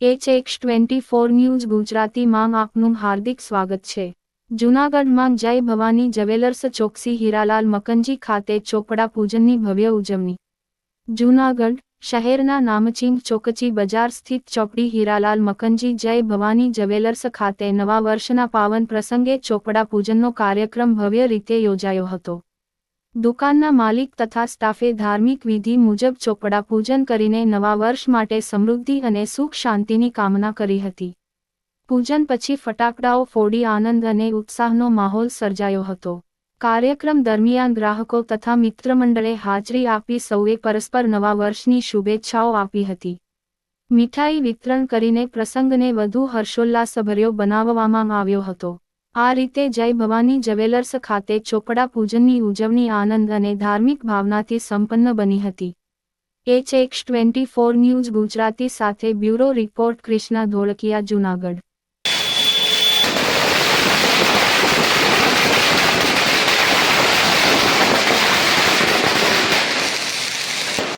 H X twenty four news ગુજરાતીમાં આપનું હાર્દિક સ્વાગત છે. જૂનાગઢમાં જય ભવાની જવેલર્સ ચોકસી હીરાલાલ મકનજી ખાતે ચોપડા પૂજનની ભવ્ય ઉજવણી. જૂનાગઢ શહેરના નામચીન ચોકચી બજાર સ્થિત ચોપડી હીરાલાલ મકંજી જય ભવાની જવેલર્સ ખાતે નવા વર્ષના પાવન પ્રસંગે ચોપડા પૂજનનો કાર્યક્રમ ભવ્ય રીતે યોજાયો હતો. દુકાનના માલિક તથા સ્ટાફે ધાર્મિક વિધિ મુજબ ચોપડા પૂજન કરીને નવા વર્ષ માટે સમૃદ્ધિ અને સુખ શાંતિની કામના કરી હતી. પૂજન પછી ફટાકડાઓ ફોડી આનંદ અને ઉત્સાહનો માહોલ સર્જાયો હતો. કાર્યક્રમ દરમિયાન ગ્રાહકો તથા મિત્રમંડળે હાજરી આપી સૌએ પરસ્પર નવા વર્ષની શુભેચ્છાઓ આપી હતી. મીઠાઈ વિતરણ કરીને પ્રસંગને વધુ હર્ષોલ્લાસભર્યો બનાવવામાં આવ્યો હતો. આ રીતે જય ભવાની જવેલર્સ ખાતે ચોપડા પૂજનની ઉજવણી આનંદ અને ધાર્મિક ભાવનાથી સંપન્ન બની હતી. H X twenty four news Gujarati સાથે બ્યુરો રિપોર્ટ કૃષ્ણા ધોળકિયા, જૂનાગઢ.